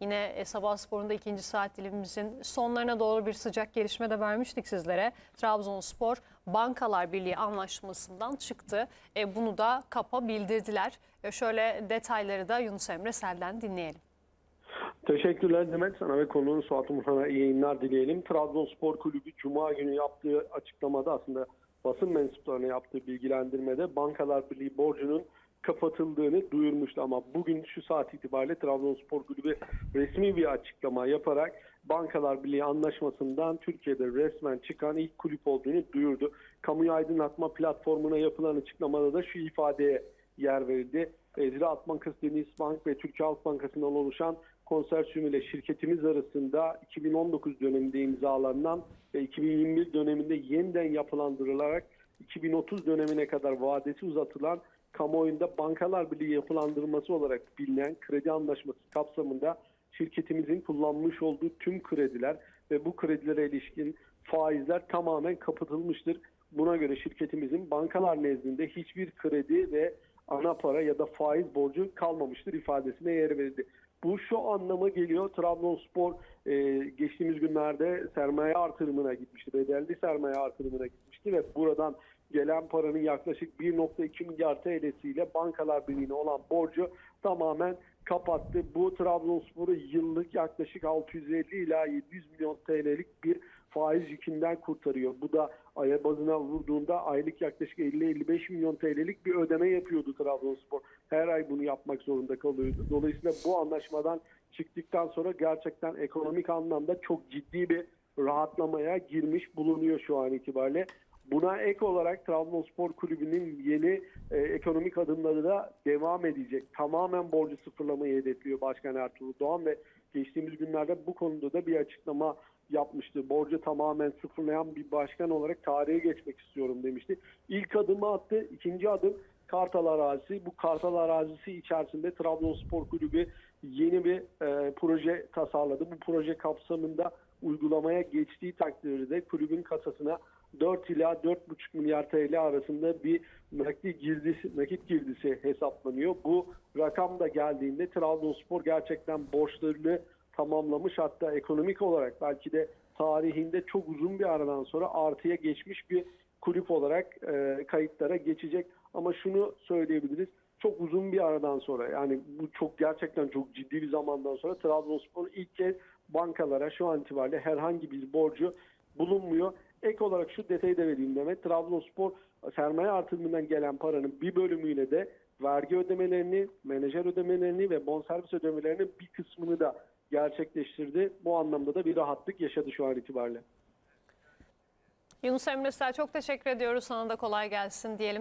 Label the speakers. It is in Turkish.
Speaker 1: Yine e, Sabah Spor'un da ikinci saat dilimimizin sonlarına doğru bir sıcak gelişme de vermiştik sizlere. Trabzonspor Bankalar Birliği anlaşmasından çıktı. E, bunu da kapa bildirdiler. E, şöyle detayları da Yunus Emre Sel'den dinleyelim.
Speaker 2: Teşekkürler Demet sana ve konuğun Suat Umurhan'a iyi yayınlar dileyelim. Trabzonspor Kulübü Cuma günü yaptığı açıklamada aslında basın mensuplarına yaptığı bilgilendirmede Bankalar Birliği borcunun kapatıldığını duyurmuştu ama bugün şu saat itibariyle Trabzonspor Kulübü resmi bir açıklama yaparak Bankalar Birliği anlaşmasından Türkiye'de resmen çıkan ilk kulüp olduğunu duyurdu. Kamuyu aydınlatma platformuna yapılan açıklamada da şu ifadeye yer verildi. Ziraat Bankası, Deniz Bank ve Türkiye Halk Bankası'ndan oluşan konsorsiyum ile şirketimiz arasında 2019 döneminde imzalanan ve 2021 döneminde yeniden yapılandırılarak 2030 dönemine kadar vadesi uzatılan kamuoyunda Bankalar Birliği yapılandırması olarak bilinen kredi anlaşması kapsamında şirketimizin kullanmış olduğu tüm krediler ve bu kredilere ilişkin faizler tamamen kapatılmıştır. Buna göre şirketimizin bankalar nezdinde hiçbir kredi ve ana para ya da faiz borcu kalmamıştır ifadesine yer verildi. Bu şu anlama geliyor. Trabzonspor e, geçtiğimiz günlerde sermaye artırımına gitmişti. Bedelli sermaye artırımına gitmişti ve buradan gelen paranın yaklaşık 1.2 milyar TL'siyle bankalar birliğine olan borcu tamamen kapattı. Bu Trabzonspor'u yıllık yaklaşık 650 ila 700 milyon TL'lik bir faiz yükünden kurtarıyor. Bu da aya bazına vurduğunda aylık yaklaşık 50-55 milyon TL'lik bir ödeme yapıyordu Trabzonspor. Her ay bunu yapmak zorunda kalıyordu. Dolayısıyla bu anlaşmadan çıktıktan sonra gerçekten ekonomik anlamda çok ciddi bir rahatlamaya girmiş bulunuyor şu an itibariyle. Buna ek olarak Trabzonspor Kulübü'nün yeni e, ekonomik adımları da devam edecek. Tamamen borcu sıfırlamayı hedefliyor Başkan Ertuğrul Doğan ve geçtiğimiz günlerde bu konuda da bir açıklama yapmıştı. Borcu tamamen sıfırlayan bir başkan olarak tarihe geçmek istiyorum demişti. İlk adımı attı. ikinci adım Kartal arazisi. Bu Kartal arazisi içerisinde Trabzonspor Kulübü yeni bir e, proje tasarladı. Bu proje kapsamında uygulamaya geçtiği takdirde kulübün kasasına 4 ila 4,5 milyar TL arasında bir nakit girdisi, nakit girdisi hesaplanıyor. Bu rakam da geldiğinde Trabzonspor gerçekten borçlarını tamamlamış hatta ekonomik olarak belki de tarihinde çok uzun bir aradan sonra artıya geçmiş bir kulüp olarak e, kayıtlara geçecek. Ama şunu söyleyebiliriz. Çok uzun bir aradan sonra yani bu çok gerçekten çok ciddi bir zamandan sonra Trabzonspor ilk kez bankalara şu an itibariyle herhangi bir borcu bulunmuyor. Ek olarak şu detayı da vereyim demek. Trabzonspor sermaye artırımından gelen paranın bir bölümüyle de vergi ödemelerini, menajer ödemelerini ve bonservis ödemelerinin bir kısmını da gerçekleştirdi. Bu anlamda da bir rahatlık yaşadı şu an itibariyle.
Speaker 1: Yunus Emre Sel çok teşekkür ediyoruz. Sana da kolay gelsin diyelim.